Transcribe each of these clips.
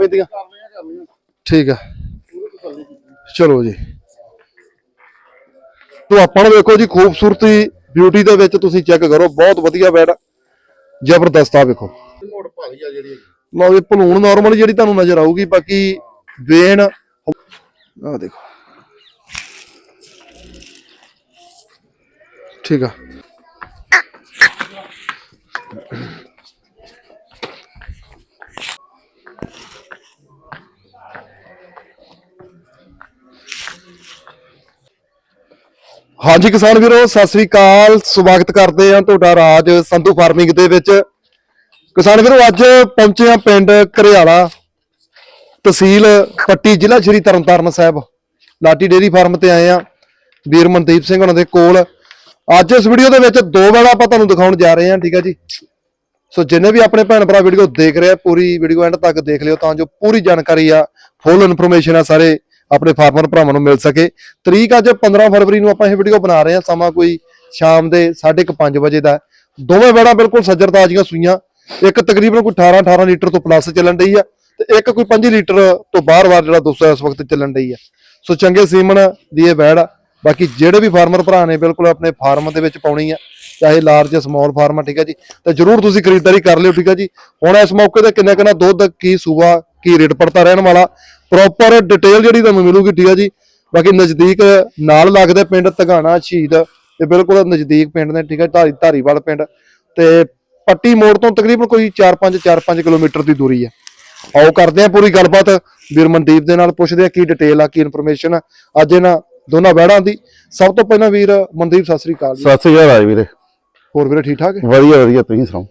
ਪੈਂਦੀਆਂ ਠੀਕ ਹੈ ਚਲੋ ਜੀ। ਤੋ ਆਪਾਂ ਨੂੰ ਵੇਖੋ ਜੀ, ਖੂਬਸੂਰਤੀ ਬਿਊਟੀ ਦੇ ਵਿੱਚ ਤੁਸੀਂ ਚੈੱਕ ਕਰੋ। ਬਹੁਤ ਵਧੀਆ ਬੈਡ ਜ਼ਬਰਦਸਤ ਆ, ਵੇਖੋ। ਮੋੜ ਭਾਰੀ ਆ ਜਿਹੜੀ ਲਓ ਜੀ, ਭਲੂਣ ਨਾਰਮਲ ਜਿਹੜੀ ਤੁਹਾਨੂੰ ਨਜ਼ਰ ਆਊਗੀ, ਬਾਕੀ ਵੇਨ ਆ ਦੇਖੋ। ਠੀਕ ਆ। ਹਾਂਜੀ ਕਿਸਾਨ ਵੀਰੋ, ਸਤਿ ਸ੍ਰੀ ਅਕਾਲ। ਸਵਾਗਤ ਕਰਦੇ ਹਾਂ ਤੁਹਾਡਾ ਰਾਜ ਸੰਧੂ ਫਾਰਮਿੰਗ ਦੇ ਵਿੱਚ। ਕਿਸਾਨ ਵੀਰੋ, ਅੱਜ ਪਹੁੰਚੇ ਹਾਂ ਪਿੰਡ ਘਰਿਆਲਾ ਤਹਿਸੀਲ ਪੱਟੀ ਜ਼ਿਲ੍ਹਾ ਸ਼੍ਰੀ ਤਰਨਤਾਰਨ ਸਾਹਿਬ। ਲਾਟੀ ਡੇਰੀ ਫਾਰਮ ਤੇ ਆਏ ਆ ਵੀਰ ਮਨਦੀਪ ਸਿੰਘ ਉਹਨਾਂ ਦੇ ਕੋਲ। ਅੱਜ ਇਸ ਵੀਡੀਓ ਦੇ ਵਿੱਚ ਦੋ ਵਾਲਾ ਆਪਾਂ ਤੁਹਾਨੂੰ ਦਿਖਾਉਣ ਜਾ ਰਹੇ ਹਾਂ, ਠੀਕ ਆ ਜੀ? ਸੋ ਜਿੰਨੇ ਵੀ ਆਪਣੇ ਭੈਣ ਭਰਾ ਵੀਡੀਓ ਦੇਖ ਰਹੇ ਆ, ਪੂਰੀ ਵੀਡੀਓ ਐਂਡ ਤੱਕ ਦੇਖ ਲਿਓ ਤਾਂ ਜੋ ਪੂਰੀ ਜਾਣਕਾਰੀ ਆ ਫੁੱਲ ਇਨਫੋਰਮੇਸ਼ਨ ਆ ਸਾਰੇ। ਆਪਣੇ ਫਾਰਮਰ ਭਰਾਵਾਂ ਨੂੰ ਮਿਲ ਸਕੇ। ਤਰੀਕ ਅੱਜ 15 ਫਰਵਰੀ ਨੂੰ ਆਪਾਂ ਇਹ ਵੀਡੀਓ ਬਣਾ ਰਹੇ ਹਾਂ। ਸਮਾਂ ਕੋਈ ਸ਼ਾਮ ਦੇ 5:30 ਵਜੇ ਦਾ ਦੋਵੇਂ ਵੇੜਾ ਬਿਲਕੁਲ ਸੱਜਰ ਤਾਜ਼ੀਆਂ ਸੂਈਆਂ। ਇੱਕ ਤਕਰੀਬਨ ਕੋਈ 18 18 ਲੀਟਰ ਤੋਂ ਪਲੱਸ ਚੱਲਣ ਡਈ ਆ ਤੇ ਇੱਕ ਕੋਈ 5 ਲੀਟਰ ਤੋਂ ਬਾਹਰ-ਬਾਹਰ ਜਿਹੜਾ 200 ਇਸ ਵਕਤ ਚੱਲਣ ਡਈ ਆ। ਸੋ ਚੰਗੇ ਸੀਮਨ ਦੀ ਇਹ ਵੈੜ ਆ। ਬਾਕੀ ਜਿਹੜੇ ਵੀ ਫਾਰਮਰ ਭਰਾ ਨੇ ਬਿਲਕੁਲ ਆਪਣੇ ਫਾਰਮ ਦੇ ਵਿੱਚ ਪਾਉਣੀ ਆ। ਚਾਹੇ ਲਾਰਜ ਸਮਾਲ ਫਾਰਮ ਆ, ਠੀਕ ਆ ਜੀ। ਤੇ ਜਰੂਰ ਤੁਸੀਂ ਖਰੀਦਦਾਰੀ ਕਰ ਲਿਓ, ਠੀਕ ਆ ਜੀ। ਹੁਣ ਇਸ ਮੌਕੇ ਤੇ ਕਿੰਨਾ ਕਿੰਨਾ ਦੁੱਧ, ਕੀ ਸੂਆ, ਕੀ ਰੇਟ ਪੜਤਾ ਰਹਿਣ ਵਾਲਾ। ਪ੍ਰੋਪਰ ਡਿਟੇਲ ਜਿਹੜੀ ਤੁਹਾਨੂੰ ਮਿਲੂਗੀ ਠੀਕ ਆ ਜੀ? ਬਾਕੀ ਨਜ਼ਦੀਕ ਨਾਲ ਲੱਗਦੇ ਪਿੰਡ ਤਗਾਣਾ ਸ਼ਹੀਦ ਤੇ ਬਿਲਕੁਲ ਨਜ਼ਦੀਕ ਪਿੰਡ ਨੇ ਠੀਕ ਆ ਧਾਰੀ ਧਾਰੀਵਾਲ ਪਿੰਡ। ਤੇ ਪੱਟੀ ਮੋੜ ਤੋਂ ਤਕਰੀਬਨ ਕੋਈ 4-5 4-5 ਕਿਲੋਮੀਟਰ ਦੀ ਦੂਰੀ ਆ। ਆਓ ਕਰਦੇ ਆ ਪੂਰੀ ਗੱਲਬਾਤ। ਵੀਰ ਮਨਦੀਪ ਦੇ ਨਾਲ ਪੁੱਛਦੇ ਆ ਕੀ ਡਿਟੇਲ ਆ ਕੀ ਇਨਫੋਰਮੇਸ਼ਨ ਆ। ਅੱਜ ਇਹਨਾਂ ਦੋਨਾਂ ਵੈੜਾਂ ਦੀ। ਸਭ ਤੋਂ ਪਹਿਲਾਂ ਵੀਰ ਮਨਦੀਪ ਸਤਿ ਸ੍ਰੀ ਅਕਾਲ ਸਤਿ ਸ੍ਰੀ ਅਕਾਲ ਵੀਰੇ। ਹੋਰ ਵੀਰੇ ਠੀਕ ਠਾਕ ਵਧੀਆ ਵਧੀਆ ਤੁਸੀਂ ਸੁਣਾਓ?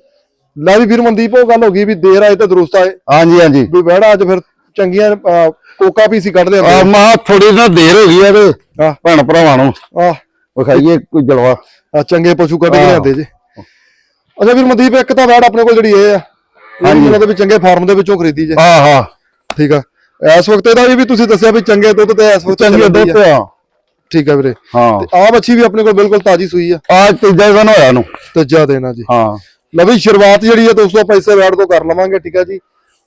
ਲੈ ਵੀ ਵੀਰ ਮਨਦੀਪ ਉਹ ਗੱਲ ਹੋ ਗਈ ਵੀ ਦੇਰ ਆਏ ਤੇ ਦਰੁਸਤ ਆਏ। ਹਾਂਜੀ ਹਾਂਜੀ। ਵੀ ਵੈੜਾ ਅੱਜ ਫਿਰ ਚੰਗੀਆਂ ਅਹ, ਕੋਕਾ ਪੀਸੀ ਕੱਢਦੇ ਆ ਆ। ਮਾ ਥੋੜੀ ਨਾ ਦੇਰ ਹੋ ਗਈ ਆ ਤੇ ਆਹ ਭੈਣ ਭਰਾਵਾਂ ਨੂੰ। ਆਹ। ਵਿਖਾਈਏ ਕੋਈ ਜਲਵਾ। ਆਹ ਚੰਗੇ ਪਸ਼ੂ ਕੱਢ ਕੇ ਆਹ। ਲਿਆਂਦੇ ਜੇ। ਅੱਛਾ ਵੀਰ ਮਨਦੀਪ ਇੱਕ ਤਾਂ ਵੈੜ ਆਪਣੇ ਕੋਲ ਜਿਹੜੀ ਇਹ ਆ ਹਾਂਜੀ। ਦੇ ਵੀ ਚੰਗੇ ਫਾਰਮ ਦੇ ਵਿੱਚੋਂ ਖਰੀਦੀ ਜੇ। ਹਾਂ ਹਾਂ ਠੀਕ ਆ। ਇਸ ਵਕਤ ਇਹਦਾ ਵੀ ਤੁਸੀਂ ਦੱਸਿਆ ਵੀ ਚੰਗੇ ਦੁੱਧ ਤੇ ਇਸ ਵਕਤ ਚੰਗੇ ਚੱਲਦੀ ਦੁੱਧ ਆ। ਆ। ਠੀਕ ਆ ਵੀਰੇ। ਹਾਂ। ਤੇ ਆਹ ਬੱਚੀ ਵੀ ਆਪਣੇ ਕੋਲ ਬਿਲਕੁਲ ਤਾਜੀ ਸੂਈ ਆ। ਅੱਜ ਤੀਜਾ ਦਿਨ ਹੋਇਆ ਨੂੰ ਤੀਜਾ ਦੇਣਾ ਜੀ। ਹਾਂ। ਲਓ ਵੀ ਸ਼ੁਰੂਆਤ ਜਿਹੜੀ ਹੈ ਦੋਸਤੋ ਪੈਸੇ ਵੈੜ ਤੋਂ ਕਰ ਲਵਾਂਗੇ ਠੀਕ ਆ ਜੀ।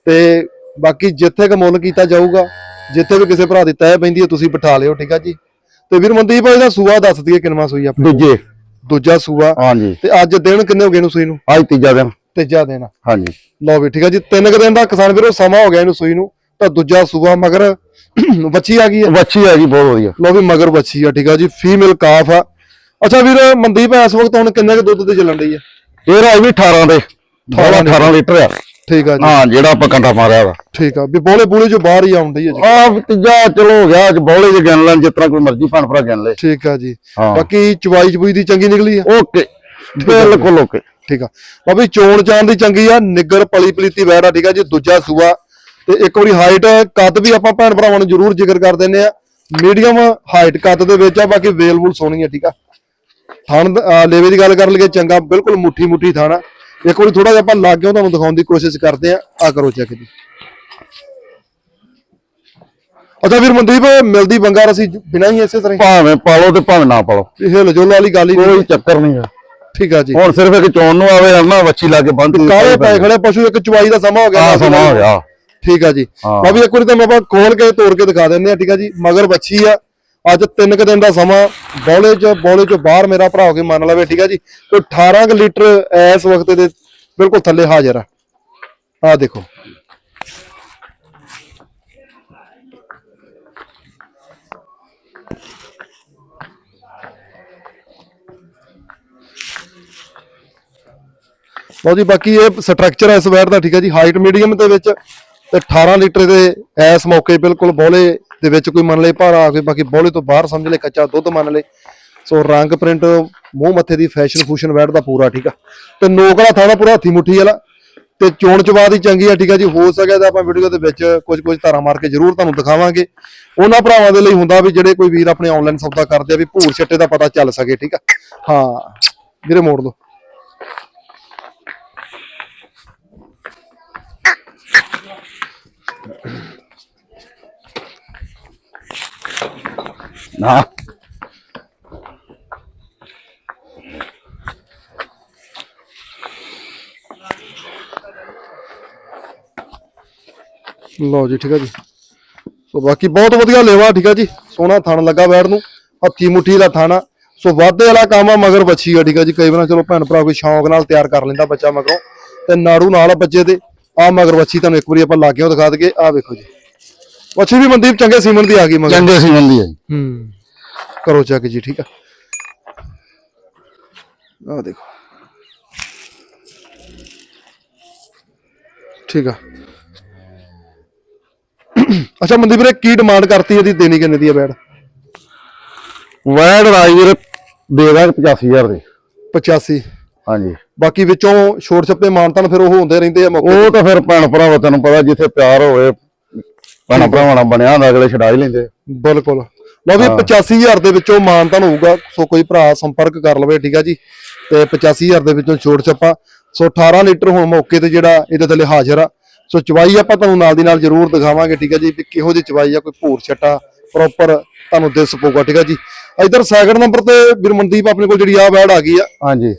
ਤੇ ਬਾਕੀ ਜਿੱਥੇ ਕ ਮੁੱਲ ਕੀਤਾ ਜਾਊਗਾ ਜਿੱਥੇ ਵੀ ਕਿਸੇ ਭਰਾ ਦੀ ਤੈਅ ਪੈਂਦੀ ਹੈ ਤੁਸੀਂ ਬਿਠਾ ਲਿਓ ਠੀਕ ਆ ਜੀ? ਤੇ ਵੀਰ ਮਨਦੀਪ ਇਹਦਾ ਸੂਆ ਦੱਸ ਦਈਏ ਕਿੰਨਵਾਂ ਸੂਈ ਆਪਣੇ ਦੂਜੇ। ਦੂਜਾ ਸੂਆ। ਹਾਂਜੀ। ਤੇ ਅੱਜ ਦਿਨ ਕਿੰਨੇ ਹੋ ਗਏ ਇਹਨੂੰ ਸੂਈ ਨੂੰ? ਅੱਜ ਤੀਜਾ ਦਿਨ। ਤੀਜਾ ਦਿਨ। ਹਾਂਜੀ। ਲਓ ਵੀ ਠੀਕ ਆ ਜੀ ਤਿੰਨ ਕੁ ਦਿਨ ਦਾ ਕਿਸਾਨ ਵੀਰੋ ਸਮਾਂ ਹੋ ਗਿਆ ਇਹਨੂੰ ਸੂਈ ਨੂੰ ਤਾਂ ਦੂਜਾ ਸੂਆ ਮਗਰ ਬੱਚੀ ਆ ਗਈ ਹੈ ਵੱਛੀ ਆ ਜੀ ਬਹੁਤ ਵਧੀਆ। ਲਓ ਵੀ ਮਗਰ ਬੱਚੀ ਆ ਠੀਕ ਆ ਜੀ ਫੀਮੇਲ ਕਾਫ ਆ। ਅੱਛਾ ਵੀਰ ਮਨਦੀਪ ਇਸ ਵਕਤ ਹੁਣ ਕਿੰਨੇ ਕੁ ਦੁੱਧ ਤੇ ਚੱਲਣ ਰਹੀ ਆ? ਇਹ ਰਾਜ ਵੀ 18 ਦੇ 18 18 ਲੀਟਰ ਆ। ਠੀਕ ਆ ਜੀ। ਹਾਂ ਜਿਹੜਾ ਆਪਾਂ ਕੰਟਾ ਮਾਰਿਆ ਵਾ। ਠੀਕ ਆ। ਵੀ ਬੋਲੇ ਬੋਲੇ ਜੋ ਬਾਹਰ ਹੀ ਆਉਣ ਡਈ ਆ ਜੀ। ਆ ਤੀਜਾ ਚਲੋ ਹੋ ਗਿਆ ਅੱਜ ਬੌਲੇ ਜੇ ਗਿਣ ਲੈਣ ਜਿਸ ਤਰ੍ਹਾਂ ਕੋਈ ਮਰਜ਼ੀ ਭੈਣ ਭਰਾ ਗਿਣ ਲੈ। ਠੀਕ ਆ ਜੀ। ਹਾਂ। ਬਾਕੀ ਚਵਾਈ ਚਬੂਈ ਦੀ ਚੰਗੀ ਨਿਕਲੀ ਆ। ਓਕੇ। ਬਿਲਕੁਲ ਓਕੇ। ਠੀਕ ਆ। ਬਾਬੀ ਚੋਣ ਚਾਣ ਦੀ ਚੰਗੀ ਆ ਨਿੱਗਰ ਪਲੀ ਪਲੀਤੀ ਵੈੜ ਠੀਕ ਆ ਜੀ ਦੂਜਾ ਸੂਆ। ਤੇ ਇੱਕ ਵਾਰੀ ਹਾਈਟ ਕੱਦ ਵੀ ਆਪਾਂ ਭੈਣ ਭਰਾਵਾਂ ਨੂੰ ਜ਼ਰੂਰ ਜ਼ਿਕਰ ਕਰ ਦਿੰਨੇ ਆ। ਮੀਡੀਅਮ ਹਾਈਟ ਕੱਦ ਦੇ ਵਿੱਚ ਆ ਬਾਕੀ ਵੇਲਵੁਲ ਸੋਹਣੀ ਆ ਠੀਕ ਆ। ਥਣ ਲੇਵੇ ਦੀ ਗੱਲ ਕਰ ਲਈਏ ਚੰਗਾ ਬਿਲਕੁਲ ਮੁੱਠੀ ਮੁੱਠੀ ਥਾਣਾ ਇੱਕ ਵਾਰੀ ਥੋੜਾ ਜਿਹਾ ਆਪਾਂ ਲਾਗਿਓ ਤੁਹਾਨੂੰ ਦਿਖਾਉਣ ਦੀ ਕੋਸ਼ਿਸ਼ ਕਰਦੇ ਆ। ਆ ਕਰੋ ਚੈੱਕ ਜੀ। ਅੱਛਾ ਵੀਰ ਮਨਦੀਪ ਮਿਲਦੀ ਬੰਗਾਰ ਅਸੀਂ ਬਿਨਾਂ ਹੀ ਇਸੇ ਤਰ੍ਹਾਂ ਭਾਵੇਂ ਪਾਲੋ ਤੇ ਭਾਵੇਂ ਨਾ ਪਾਲੋ। ਹੀ ਹਿਲ ਜੁਲ ਵਾਲੀ ਗੱਲ ਹੀ ਨਹੀਂ। ਕੋਈ ਚੱਕਰ ਨਹੀਂ ਆ। ਠੀਕ ਆ ਜੀ। ਹੁਣ ਸਿਰਫ ਇੱਕ ਚੋਣ ਨੂੰ ਆਵੇ ਹਨਾ ਵੱਛੀ ਲਾ ਕੇ ਬੰਦ ਕਾਲੇ ਪੈ ਖੜੇ ਪਸ਼ੂ ਇੱਕ ਚਵਾਈ ਦਾ ਸਮਾਂ ਹੋ ਗਿਆ। ਆ ਸਮਾਂ ਹੋ ਗਿਆ। ਠੀਕ ਆ ਜੀ। ਹਾਂ। ਬਾਬੀ ਇੱਕ ਵਾਰੀ ਤਾਂ ਆਪਾਂ ਖੋਲ ਕੇ ਤੋੜ ਕੇ ਦਿਖਾ ਦਿੰਦੇ ਆ ਠੀਕ ਆ ਜੀ। ਮਗਰ ਬੱਚੀ ਆ। ਅੱਜ ਤਿੰਨ ਕੁ ਦਿਨ ਦਾ ਸਮਾਂ, ਬੌਲੇ ਚ ਬੌਲੇ ਚ ਬਾਹਰ ਮੇਰਾ ਭਰਾ ਹੋ ਕੇ ਮੰਨ ਲਵੇ, ਠੀਕ ਆ ਜੀ? ਕੋਈ 18 ਕੁ ਲੀਟਰ ਇਸ ਵਕਤ ਦੇ ਬਿਲਕੁਲ ਥੱਲੇ ਹਾਜ਼ਰ ਆ। ਆ ਦੇਖੋ। ਲਓ ਜੀ, ਬਾਕੀ ਇਹ ਸਟਰਕਚਰ ਇਸ ਵੈਰ ਦਾ, ਠੀਕ ਹੈ ਜੀ? ਹਾਈਟ ਮੀਡੀਅਮ ਦੇ ਵਿੱਚ ਤੇ 18 ਲੀਟਰ ਦੇ ਇਸ ਮੌਕੇ ਬਿਲਕੁਲ ਬੋਲੇ ਦੇ ਵਿੱਚ ਕੋਈ ਮੰਨ ਲਏ ਭਾਰਾ ਆ ਕੇ ਬਾਕੀ ਬੋਲੇ ਤੋਂ ਬਾਹਰ ਸਮਝ ਲੈ ਕੱਚਾ ਦੁੱਧ ਮੰਨ ਲਏ। ਸੋ ਰੰਗ ਪ੍ਰਿੰਟ ਮੂੰਹ ਮੱਥੇ ਦੀ ਫੈਸ਼ਨ ਫੂਸ਼ਨ ਵੈੜ ਦਾ ਪੂਰਾ, ਠੀਕ ਆ? ਤੇ ਨੋਕ ਵਾਲਾ ਥਾਣਾ ਪੂਰਾ ਹੱਥੀ ਮੁੱਠੀ ਵਾਲਾ। ਤੇ ਚੋਣ ਚਵਾਦ ਹੀ ਚੰਗੀ ਆ, ਠੀਕ ਆ ਜੀ, ਹੋ ਸਕਿਆ ਤਾਂ ਆਪਾਂ ਵੀਡੀਓ ਦੇ ਵਿੱਚ ਕੁਝ ਕੁਝ ਧਾਰਾ ਮਾਰ ਕੇ ਜ਼ਰੂਰ ਤੁਹਾਨੂੰ ਦਿਖਾਵਾਂਗੇ। ਉਹਨਾਂ ਭਰਾਵਾਂ ਦੇ ਲਈ ਹੁੰਦਾ ਵੀ ਜਿਹੜੇ ਕੋਈ ਵੀਰ ਆਪਣੇ ਆਨਲਾਈਨ ਸੌਦਾ ਕਰਦੇ ਆ ਵੀ ਭੂਰ ਛੱਟੇ ਦਾ ਪਤਾ ਚੱਲ ਸਕੇ, ਠੀਕ ਆ? ਹਾਂ, ਵੀਰੇ ਮੋੜ ਦੋ ਨਾ। ਲਓ ਜੀ, ਠੀਕ ਆ ਜੀ। ਸੋ ਬਾਕੀ ਬਹੁਤ ਵਧੀਆ ਲੇਵਾ, ਠੀਕ ਆ ਜੀ। ਸੋਹਣਾ ਥਣ ਲੱਗਾ ਬੈੜ ਨੂੰ। ਹੱਥੀ ਮੁੱਠੀ ਦਾ ਥਾਣਾ ਸੋ ਵਾਧੇ ਵਾਲਾ ਕੰਮ ਆ, ਮਗਰ ਬੱਚੀ ਆ, ਠੀਕ ਆ ਜੀ। ਕਈ ਵਾਰ ਚਲੋ ਭੈਣ ਭਰਾ ਕੋਈ ਸ਼ੌਂਕ ਨਾਲ ਤਿਆਰ ਕਰ ਲੈਂਦਾ ਬੱਚਾ ਮਗਰੋਂ। ਤੇ ਨਾੜੂ ਨਾਲ ਆ ਬੱਚੇ ਦੇ। ਆ ਮਗਰ ਬੱਚੀ ਤੁਹਾਨੂੰ ਇੱਕ ਵਾਰੀ ਆਪਾਂ ਲਾਗਿਓ ਦਿਖਾ ਦਈਏ। ਆ ਵੇਖੋ ਜੀ। ਬੱਚੀ ਵੀ ਮਨਦੀਪ ਚੰਗੇ ਸੀਮਨ ਦੀ ਆ ਗਈ ਮਗਰ। ਚੰਗੇ ਸੀ ਬੰਦੀ ਹੈ ਜੀ। ਹੂੰ। ਕਰੋ ਚੈੱਕ ਜੀ ਠੀਕ ਆ। ਆ ਦੇਖੋ। ਠੀਕ ਆ। ਅੱਛਾ ਮਨਦੀਪ ਵੀਰੇ ਕੀ ਡਿਮਾਂਡ ਕਰਤੀ ਇਹਦੀ? ਦੇਣੀ ਕਿੰਨੇ ਦੀ ਆ ਬੈਡ ਵੈੜ ਰਾਜਵੀਰ ਦੇ ਦਾਂਗੇ 85000 ਦੇ। 85 ਹਾਂਜੀ। ਬਾਕੀ ਵਿੱਚੋਂ ਛੋਟ ਛੱਪੇ ਮਾਨਤਾਨ ਫਿਰ ਉਹ ਹੁੰਦੇ ਰਹਿੰਦੇ ਆ ਮੌਕੇ ਉਹ ਤਾਂ ਫਿਰ ਭੈਣ ਭਰਾਵਾ ਤੈਨੂੰ ਪਤਾ ਜਿੱਥੇ ਪਿਆਰ ਹੋਵੇ ਭੈਣ ਭਰਾਵਾਂ ਨਾਲ ਬਣਿਆ ਹੁੰਦਾ ਅਗਲੇ ਛਡਾ ਹੀ ਲੈਂਦੇ ਬਿਲਕੁਲ। ਲਓ ਵੀ 85000 ਦੇ ਵਿੱਚੋਂ ਮਾਨਤਾਨ ਹੋਊਗਾ ਸੋ ਕੋਈ ਭਰਾ ਸੰਪਰਕ ਕਰ ਲਵੇ ਠੀਕ ਆ ਜੀ। ਤੇ 85000 ਦੇ ਵਿੱਚੋਂ ਛੋਟ ਛੱਪਾ। ਸੋ 18 ਲੀਟਰ ਹੁਣ ਮੌਕੇ ਤੇ ਜਿਹੜਾ ਇਹਦੇ ਥੱਲੇ ਹਾਜ਼ਰ ਆ। ਸੋ ਚਵਾਈ ਆਪਾਂ ਤੁਹਾਨੂੰ ਨਾਲ ਦੀ ਨਾਲ ਜ਼ਰੂਰ ਦਿਖਾਵਾਂਗੇ ਠੀਕ ਆ ਜੀ ਵੀ ਕਿਹੋ ਜਿਹੀ ਚਵਾਈ ਆ ਕੋਈ ਭੂਰ ਛੱਟਾ ਪ੍ਰੋਪਰ ਤੁਹਾਨੂੰ ਦਿਸ ਪਊਗਾ ਠੀਕ ਆ ਜੀ। ਇਧਰ ਸੈਕਿੰਡ ਨੰਬਰ ਤੇ ਵੀਰ ਮਨਦੀਪ ਆਪਣੇ ਕੋਲ ਜਿਹੜੀ ਆ ਬੈੜ ਆ ਗਈ ਆ। ਹਾਂਜੀ।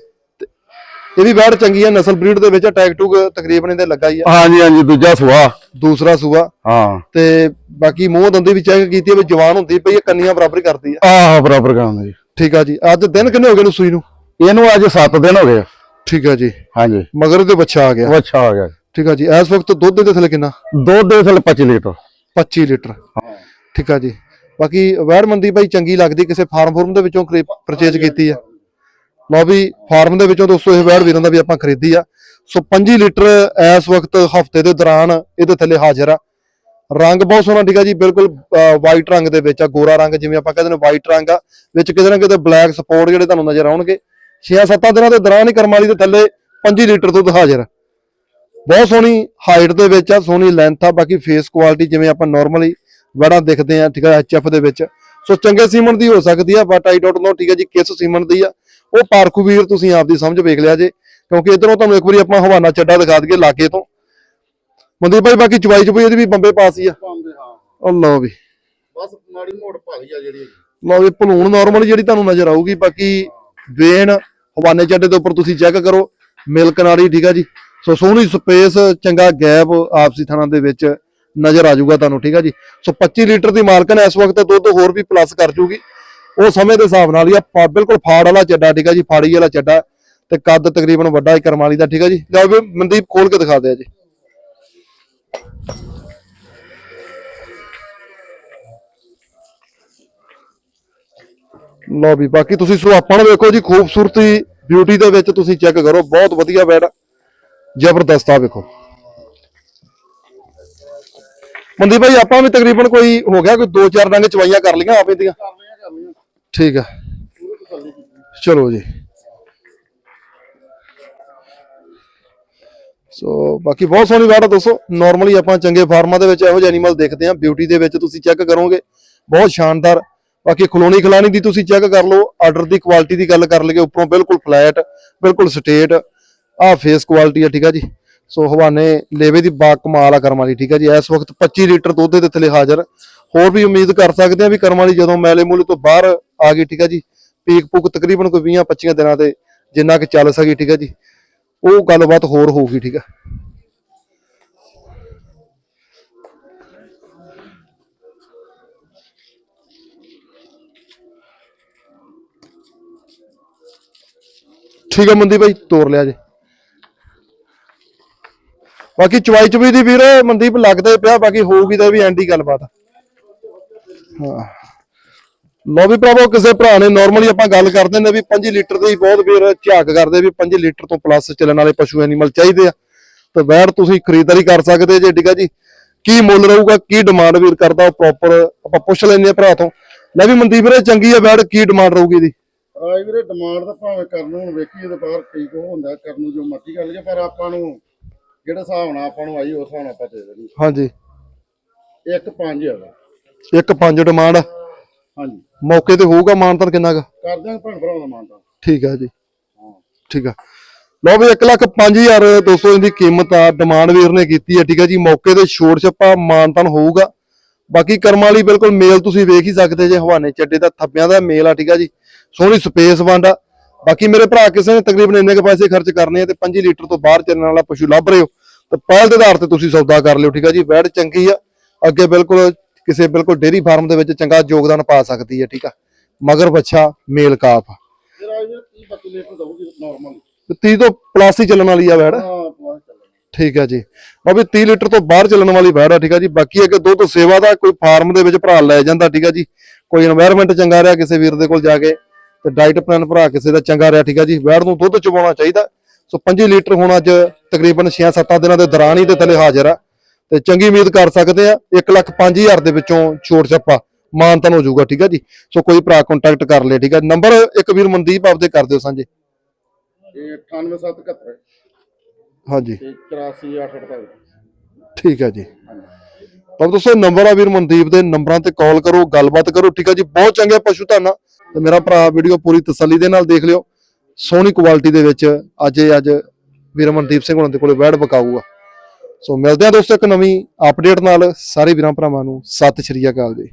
ਇਹ ਵੀ ਬੈੜ ਚੰਗੀ ਆ ਨਸਲ ਬਰੀਡ ਦੇ ਵਿੱਚ ਟੈਗ ਟੂਗ ਤਕਰੀਬਨ ਇਹਦੇ ਲੱਗਾ ਹੀ ਆ। ਹਾਂਜੀ ਹਾਂਜੀ ਦੂਜਾ ਸੁਆ ਦੂਸਰਾ ਸੂਆ। ਹਾਂ। ਤੇ ਬਾਕੀ ਮੂੰਹ ਦੰਦੀ ਵੀ ਚੈੱਕ ਕੀਤੀ ਆ ਵੀ ਜਵਾਨ ਹੁੰਦੀ ਪਈ ਆ ਕੰਨੀਆਂ ਬਰਾਬਰ ਹੀ ਕਰਦੀ ਆ। ਆਹ ਬਰਾਬਰ ਕੰਮ ਜੀ ਠੀਕ ਆ ਜੀ। ਅੱਜ ਦਿਨ ਕਿੰਨੇ ਹੋ ਗਏ ਨੂੰ ਸੂਈ ਨੂੰ? ਇਹਨੂੰ ਅੱਜ 7 ਦਿਨ ਹੋ ਗਏ ਆ। ਠੀਕ ਆ ਜੀ। ਹਾਂਜੀ। ਮਗਰ ਤੇ ਬੱਚਾ ਆ ਗਿਆ। ਉਹ ਅੱਛਾ ਆ ਗਿਆ। ਠੀਕ ਆ ਜੀ। ਇਸ ਵਕਤ ਦੁੱਧ ਦੇ ਥੱਲੇ ਕਿੰਨਾ? ਦੁੱਧ ਦੇ ਥੱਲੇ 25 ਲੀਟਰ। 25 ਲੀਟਰ। ਠੀਕ ਆ ਜੀ। ਬਾਕੀ ਵੈੜ ਮੰਦੀ ਭਾਈ ਚੰਗੀ ਲੱਗਦੀ ਕਿਸੇ ਫਾਰਮ ਫੋਰਮ ਦੇ ਵਿੱਚੋਂ ਪਰਚੇਜ ਕੀਤੀ ਆ। ਲਓ ਵੀ ਫਾਰਮ ਦੇ ਵਿੱਚੋਂ ਦੋਸਤੋ ਇਹ ਵੈੜ ਵੀਰਾਂ ਦਾ ਵੀ ਆਪਾਂ ਖਰੀਦੀ ਆ। ਸੋ 25 ਲੀਟਰ ਇਸ ਵਕਤ ਹਫ਼ਤੇ ਦੇ ਦੌਰਾਨ ਇਹਦੇ ਥੱਲੇ ਹਾਜ਼ਰ ਆ। ਰੰਗ ਬਹੁਤ ਸੋਹਣਾ ਠੀਕ ਆ ਜੀ, ਬਿਲਕੁਲ ਵਾਈਟ ਰੰਗ ਦੇ ਵਿੱਚ ਆ, ਗੋਰਾ ਰੰਗ, ਜਿਵੇਂ ਆਪਾਂ ਕਹਿੰਦੇ ਨੇ ਵਾਈਟ ਰੰਗ ਆ, ਵਿੱਚ ਕਿਤੇ ਨਾ ਕਿਤੇ ਬਲੈਕ ਸਪੋਰਟ ਜਿਹੜੇ ਤੁਹਾਨੂੰ ਨਜ਼ਰ ਆਉਣਗੇ। 6-7 ਦਿਨਾਂ ਦੇ ਦੌਰਾਨ ਹੀ ਕਰਮਾਲੀ ਦੇ ਥੱਲੇ 25 ਲੀਟਰ ਦੁੱਧ ਹਾਜ਼ਰ ਆ। ਬਹੁਤ ਸੋਹਣੀ ਹਾਈਟ ਦੇ ਵਿੱਚ ਆ, ਸੋਹਣੀ ਲੈਂਥ ਆ, ਬਾਕੀ ਫੇਸ ਕੁਆਲਿਟੀ ਜਿਵੇਂ ਆਪਾਂ ਨਾਰਮਲੀ ਬੜਾ ਦਿਖਦੇ ਆ ਠੀਕ ਆ ਐਚਐਫ ਦੇ ਵਿੱਚ। ਸੋ ਚੰਗੇ ਸੀਮਨ ਦੀ ਹੋ ਸਕਦੀ ਆ ਬਟ ਆਈ ਡੋਟ ਨੋ ਠੀਕ ਆ ਜੀ, ਕਿਸ ਸੀਮਨ ਦੀ ਆ। ਉਹ ਪਾਰਖੂ ਵੀਰ ਤੁਸੀਂ ਆਪਦੀ ਸਮਝ ਵੇਖ ਲਿਆ ਜੇ। ਕਿਉਂਕਿ ਇਧਰੋਂ ਤੁਹਾਨੂੰ ਇੱਕ ਵਾਰੀ ਆਪਾਂ ਹਵਾਨਾ ਚੱਡਾ ਦਿਖਾ ਦਈਏ ਲਾਗੇ ਤੋਂ। ਮਨਦੀਪ ਭਾਈ ਬਾਕੀ ਚਵਾਈ ਚਪਈ ਇਹਦੀ ਵੀ ਬੰਬੇ ਪਾਸ ਹੀ ਆ। ਪਾਉਂਦੇ ਹਾਂ। ਉਹ ਲਓ ਵੀ। ਬਸ ਮਾੜੀ ਮੋੜ ਭਾਲੀ ਆ ਜਿਹੜੀ ਲਓ ਵੀ ਭਲੂਣ ਨਾਰਮਲ ਜਿਹੜੀ ਤੁਹਾਨੂੰ ਨਜ਼ਰ ਆਊਗੀ ਬਾਕੀ ਵੇਨ ਹਵਾਨੇ ਚੱਡੇ ਦੇ ਉੱਪਰ ਤੁਸੀਂ ਚੈੱਕ ਕਰੋ। ਮਿਲਕ ਨਾਲੀ ਠੀਕ ਆ ਜੀ। ਸੋ ਸੋਹਣੀ ਸਪੇਸ ਚੰਗਾ ਗੈਪ ਆਪਸੀ ਥਾਣਾ ਦੇ ਵਿੱਚ ਨਜ਼ਰ ਆ ਜਾਊਗਾ ਤੁਹਾਨੂੰ ਠੀਕ ਆ ਜੀ। ਸੋ 25 ਲੀਟਰ ਦੀ ਮਾਲਕਨ ਇਸ ਵਕਤ ਦੁੱਧ ਹੋਰ ਵੀ ਪਲੱਸ ਕਰ ਜੂਗੀ। ਉਹ ਸਮੇਂ ਦੇ ਹਿਸਾਬ ਨਾਲ ਹੀ ਆ ਬਿਲਕੁਲ ਫਾੜ ਵਾਲਾ ਚੱਡਾ ਠੀਕ ਆ ਜੀ ਫਾੜੀ ਵਾਲਾ ਚੱਡਾ। ਤੇ ਕੱਦ ਤਕਰੀਬਨ ਵੱਡਾ ਹੀ ਕਰਮਾਲੀ ਦਾ ਠੀਕ ਆ ਜੀ? ਲਓ ਵੀ ਮਨਦੀਪ ਖੋਲ ਕੇ ਦਿਖਾ ਦਿਆ ਜੀ। ਲਓ ਵੀ ਬਾਕੀ ਤੁਸੀਂ ਸੁਹਾਪਣ ਵੇਖੋ ਜੀ ਖੂਬਸੂਰਤੀ ਬਿਊਟੀ ਦੇ ਵਿੱਚ ਤੁਸੀਂ ਚੈੱਕ ਕਰੋ ਬਹੁਤ ਵਧੀਆ ਬੈਡ ਜ਼ਬਰਦਸਤ ਆ ਵੇਖੋ। ਮੰਦੀ ਭਾਈ ਆਪਾਂ ਵੀ ਤਕਰੀਬਨ ਕੋਈ ਹੋ ਗਿਆ ਕੋਈ 2-4 ਡੰਗ ਚਵਾਈਆਂ ਕਰ ਲਈਆਂ ਆਪੇ ਦੀਆਂ ਠੀਕ ਆ। ਚਲੋ ਜੀ। ਸੋ ਬਾਕੀ ਬਹੁਤ ਸੋਹਣੀ ਬੈਡ ਆ ਦੋਸਤੋ ਨਾਰਮਲੀ ਆਪਾਂ ਚੰਗੇ ਫਾਰਮਾਂ ਦੇ ਵਿੱਚ ਇਹੋ ਜਿਹੇ ਐਨੀਮਲ ਦੇਖਦੇ ਆ ਬਿਊਟੀ ਦੇ ਵਿੱਚ ਤੁਸੀਂ ਚੈੱਕ ਕਰੋਗੇ। ਬਹੁਤ ਸ਼ਾਨਦਾਰ। ਬਾਕੀ ਖਲੋਣੀ ਖਲਾਣੀ ਦੀ ਤੁਸੀਂ ਚੈੱਕ ਕਰ ਲਓ। ਆਰਡਰ ਦੀ ਕੁਆਲਿਟੀ ਦੀ ਗੱਲ ਕਰ ਲਈਏ, ਉੱਪਰੋਂ ਬਿਲਕੁਲ ਫਲੈਟ ਬਿਲਕੁਲ ਸਟੇਟ ਆਹ ਫੇਸ ਕੁਆਲਿਟੀ ਆ, ਠੀਕ ਆ ਜੀ। ਸੋ ਹਵਾਨੇ ਲੇਵੇ ਦੀ ਬਾ ਕਮਾਲ ਆ ਕਰਮ ਵਾਲੀ, ਠੀਕ ਆ ਜੀ। ਇਸ ਵਕਤ 25 ਲੀਟਰ ਦੁੱਧ ਦੇ ਥੱਲੇ ਹਾਜ਼ਰ। ਹੋਰ ਵੀ ਉਮੀਦ ਕਰ ਸਕਦੇ ਆ ਵੀ ਕਰਮ ਵਾਲੀ ਜਦੋਂ ਮੈਲੇ ਮੂਲੇ ਤੋਂ ਬਾਹਰ ਆ ਗਈ, ਠੀਕ ਆ ਜੀ। ਪੀਕ ਪੂਕ ਤਕਰੀਬਨ ਕੋਈ 20 25 ਦਿਨਾਂ ਤੇ ਜਿੰਨਾ ਕਿ ਚੱਲ ਸਕੀ, ਠੀਕ ਆ ਜੀ। ਉਹ ਗੱਲਬਾਤ ਹੋਰ ਹੋਊਗੀ, ਠੀਕ ਆ? ਠੀਕ ਹੈ ਮੰਦੀ ਭਾਈ ਤੋੜ ਲਿਆ ਜੇ। ਬਾਕੀ ਚਵਾਈ ਚਵੀ ਦੀ ਵੀਰ, ਮਨਦੀਪ ਲੱਗਦਾ ਪਿਆ, ਬਾਕੀ ਹੋਊਗੀ ਤਾਂ ਇਹ ਵੀ ਐਂਡੀ ਗੱਲਬਾਤ। ਹਾਂ। ਲੋ ਵੀ ਭਰਾਵੋ ਕਿਸੇ ਭਰਾ ਨੇ ਨਾਰਮਲੀ ਆਪਾਂ ਗੱਲ ਕਰਦੇ ਨੇ ਵੀ 5 ਲੀਟਰ ਦੇ ਹੀ ਬਹੁਤ ਵੀਰ ਝਾਕ ਕਰਦੇ ਵੀ 5 ਲੀਟਰ ਤੋਂ ਪਲੱਸ ਚੱਲਣ ਵਾਲੇ ਪਸ਼ੂ ਐਨੀਮਲ ਚਾਹੀਦੇ ਆ। ਤੇ ਵੈਰ ਤੁਸੀਂ ਖਰੀਦਦਾਰੀ ਕਰ ਸਕਦੇ ਜੇ ਠੀਕ ਆ ਜੀ। ਕੀ ਮੁੱਲ ਰਹੂਗਾ ਕੀ ਡਿਮਾਂਡ ਵੀਰ ਕਰਦਾ ਉਹ ਪ੍ਰੋਪਰ ਆਪਾਂ ਪੁੱਛ ਲੈਂਦੇ ਆ ਭਰਾ ਤੋਂ। ਲੈ ਵੀ ਮਨਦੀਪ ਵੀਰੇ ਚੰਗੀ ਆ ਵੈੜ ਕੀ ਡਿਮਾਂਡ ਰਹੂਗੀ ਇਹਦੀ? ਰਾਜ ਵੀਰੇ ਡਿਮਾਂਡ ਤਾਂ ਭਾਵੇਂ ਕਰਨ ਨੂੰ ਹੁਣ ਵੇਖੀਏ ਤੇ ਬਾਹਰ ਠੀਕ ਉਹ ਹੁੰਦਾ ਕਰਨ ਨੂੰ ਜੋ ਮਰਜ਼ੀ ਕਰ ਲਈਏ ਪਰ ਆਪਾਂ ਨੂੰ ਜਿਹੜੇ ਹਿਸਾਬ ਨਾਲ ਆਪਾਂ ਨੂੰ ਆਈ ਉਸ ਹਿਸਾਬ ਨਾਲ ਆਪਾਂ ਦੇ ਦੇਣੀ। ਹਾਂਜੀ। ਇੱਕ ਪੰਜ ਹੈਗਾ ਇੱਕ ਪੰਜ ਡਿਮਾਂਡ ਹਾਂਜੀ। ਮੌਕੇ ਤੇ ਹੋਊਗਾ ਮਾਨਤਨ ਕਿੰਨਾ ਕੁ? ਕਰ ਦਿਆਂਗੇ ਭੈਣ ਭਰਾਵਾਂ ਦਾ ਮਾਨਤਾ ਠੀਕ ਹੈ ਜੀ। ਠੀਕ ਆ। ਲਓ ਵੀ 1 ਲੱਖ 5000 ਦੋਸਤੋ ਇਹਦੀ ਕੀਮਤ ਆ ਡਿਮਾਂਡ ਵੀਰ ਨੇ ਕੀਤੀ ਹੈ ਠੀਕ ਹੈ ਜੀ। ਮੌਕੇ ਤੇ ਛੋੜ ਛੱਪਾ ਮਾਨਤਨ ਹੋਊਗਾ। ਬਾਕੀ ਕਰਮਾਂ ਵਾਲੀ ਬਿਲਕੁਲ ਮੇਲ ਤੁਸੀਂ ਵੇਖ ਹੀ ਸਕਦੇ ਜੇ ਹਵਾਨੇ ਚੱਡੇ ਦਾ ਥੱਪਿਆਂ ਦਾ ਮੇਲ ਆ ਠੀਕ ਆ ਜੀ। ਸੋਹਣੀ ਸਪੇਸ ਵੰਡਾ ਬਾਕੀ ਮੇਰੇ ਭਰਾ ਕਿਸੇ ਨੇ ਤਕਰੀਬਨ ਇੰਨੇ ਕੁ ਪੈਸੇ ਖਰਚ ਕਰਨੇ ਆ ਤੇ 5 ਲੀਟਰ ਤੋਂ ਬਾਹਰ ਚੱਲਣ ਵਾਲਾ ਪਸ਼ੂ ਲੱਭ ਰਹੇ ਹੋ। ਤੇ ਪਹਿਲ ਦੇ ਆਧਾਰ ਤੇ ਤੁਸੀਂ ਸੌਦਾ ਕਰ ਲਿਓ ਠੀਕ ਆ ਜੀ। ਵੈੜ ਚੰਗੀ ਆ। ਅੱਗੇ ਬਿਲਕੁਲ ਕਿਸੇ ਬਿਲਕੁਲ ਡੇਰੀ ਫਾਰਮ ਦੇ ਵਿੱਚ ਚੰਗਾ ਯੋਗਦਾਨ ਪਾ ਸਕਦੀ ਹੈ ਠੀਕ ਆ? ਮਗਰ ਬੱਛਾ ਮੇਲ ਕਾਫ ਤੀਹ ਤੋਂ ਪਲੱਸ ਹੀ ਚੱਲਣ ਵਾਲੀ ਆ ਵੈੜ ਠੀਕ ਹੈ ਜੀ। ਉਹ ਵੀ 30 ਲੀਟਰ ਤੋਂ ਬਾਹਰ ਚੱਲਣ ਵਾਲੀ ਵੈੜ ਆ ਠੀਕ ਆ ਜੀ। ਬਾਕੀ ਹੈ ਕਿ ਦੁੱਧ ਸੇਵਾ ਦਾ ਕੋਈ ਫਾਰਮ ਦੇ ਵਿੱਚ ਭਰਾ ਲੈ ਜਾਂਦਾ ਠੀਕ ਆ ਜੀ। ਕੋਈ এনवायरमेंट ਚੰਗਾ ਰਿਹਾ ਕਿਸੇ ਵੀਰ ਦੇ ਕੋਲ ਜਾ ਕੇ ਤੇ ਡਾਈਟ ਪਲਾਨ ਭਰਾ ਕਿਸੇ ਦਾ ਚੰਗਾ ਰਿਹਾ ਠੀਕ ਆ ਜੀ। ਵੈੜ ਨੂੰ ਦੁੱਧ ਚਵਾਉਣਾ ਚਾਹੀਦਾ। ਸੋ 5 ਲੀਟਰ ਹੁਣ ਅੱਜ ਤਕਰੀਬਨ 6-7 ਦਿਨਾਂ ਦੇ ਦੌਰਾਨ ਹੀ ਤੇ ਥੱਲੇ ਹਾਜ਼ਰ ਆ। ਤੇ ਚੰਗੀ ਉਮੀਦ ਕਰ ਸਕਦੇ ਆ। 1 ਲੱਖ 5000 ਦੇ ਵਿੱਚੋਂ ਛੋਟ ਛੱਪਾ ਮਾਨਤਨ ਹੋ ਜਾਊਗਾ ਠੀਕ ਆ ਜੀ? ਸੋ ਕੋਈ ਭਰਾ ਕੰਟੈਕਟ ਕਰ ਲੇ ਠੀਕ ਆ? ਨੰਬਰ ਇੱਕ ਵੀਰ ਮਨਦੀਪ ਆਪਦੇ ਕਰ ਦਿਓ ਸਾਂਝੇ। ਇਹ 98771 ਹਾਂਜੀ। ਤੇ 84848 ਠੀਕ ਹੈ ਜੀ। ਤਾਂ ਦੋਸਤੋ ਨੰਬਰ ਆ ਵੀਰ ਮਨਦੀਪ ਦੇ ਨੰਬਰਾਂ ਤੇ ਕਾਲ ਕਰੋ ਗੱਲਬਾਤ ਕਰੋ ਠੀਕ ਹੈ ਜੀ? ਬਹੁਤ ਚੰਗੇ ਪਸ਼ੂ ਧਾਨਾ ਤੇ ਮੇਰਾ ਭਰਾ ਵੀਡੀਓ ਪੂਰੀ ਤਸੱਲੀ ਦੇ ਨਾਲ ਦੇਖ ਲਿਓ। ਸੋਹਣੀ ਕੁਆਲਿਟੀ ਦੇ ਵਿੱਚ ਅੱਜ ਅੱਜ ਵੀਰ ਮਨਦੀਪ ਸਿੰਘ ਹੁਣਾਂ ਦੇ ਕੋਲੇ ਵੈੜ ਬਕਾਊਗਾ ਸੋ ਮਿਲਦੇ ਆ ਦੋਸਤੋ ਇੱਕ ਨਵੀਂ ਅਪਡੇਟ ਨਾਲ। ਸਾਰੇ ਵੀਰਾਂ ਭਰਾਵਾਂ ਨੂੰ ਸਤਿ ਸ਼੍ਰੀ ਅਕਾਲ ਜੀ।